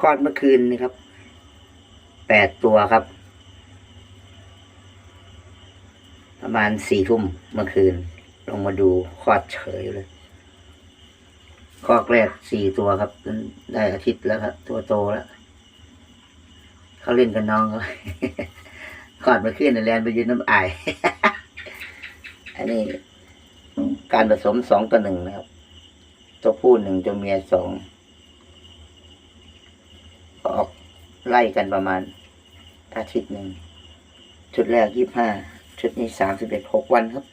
คลอดเมื่อคืนนี่ครับแปดตัวครับ ประมาณสี่ทุ่มเมื่อคืน ลงมาดูคลอดเฉยเลยคอกแรกสี่ตัวครับ ได้อาทิตย์แล้วครับ ตัวโตแล้วเขาเล่นกับน้องเขาคลอดเมื่อคืนในแลนไปยืนน้ำอาย อันนี้การผสมสองต่อหนึ่งนะครับ ตัวผู้หนึ่งตัวเมียสอง ออกไล่กันประมาณอาทิตย์หนึ่ง ชุดแรกยี่ห้าชุดนี้สามสิบเอ็ดหกวันครับ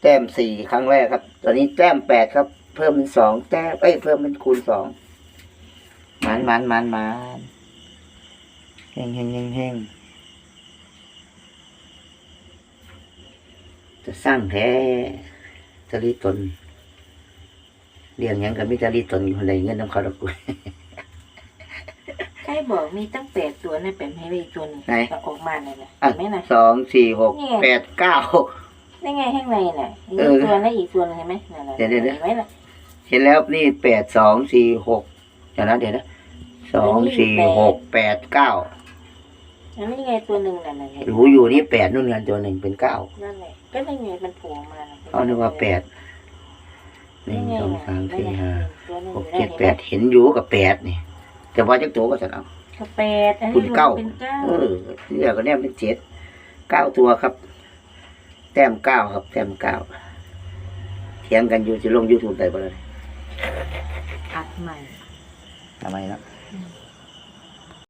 แต้มสี่ครั้งแรกครับ ตอนนี้แต้มแปดครับ เพิ่มเป็นสองแต้มเอ้ยเพิ่มเป็นคูณสองมันมันมันมันเฮงเฮงเฮงเฮงจะสร้างแท้ทะลีตนเรียงยังกับมิทะลีตนอยู่ในเงินน้ำเขาดอกกุย ใครบอกมีตั้งแปดตัวนั่นเป็นให้ไปอีกตัวหนึงไหน ก็ออกมาเนี่ยนะอะเห็นไหมนะ สองสี่หกนี่ไง แปดเก้าได้ไงข้างในน่ะอีกเออตัวนั่นอีกตัวหนึงเห็นไหมนั่นน่ะเดี๋ยวเดี๋ยวเดี๋ยว เห็นไหมน่ะ เห็นแล้วนี่แปดสองสี่หกเดี๋ยวนะเดี๋ยวนะสองสี่หกแปดเก้าอันนี้ไงตัวหนึ่งน่ะนั่นไงรู้อยู่นี่แปดนู่นเงินตัวหนึ่งเป็นเก้านั่นแหละก็ได้ไงมันโผล่มาน่ะเขานึกว่าแปดหนึ่งได้ไสองสามได้สี่ไงห้าตัวนึ่งหกได้เจ็ดไงแปดเห็นอยู่กับแปดนี่ แต่ว่าจักตัวก็จะเอาก็แปดอันคุนี้ณเก้าเป็นเก้าเออที่เหลือก็เนี่ยเป็นเจ็ดเก้าตัวครับ แต้มเก้าครับ แต้มเก้าเถียงกันอยู่จะลงยูทูบได้ปะเลยอัดใหม่ทำไมนะ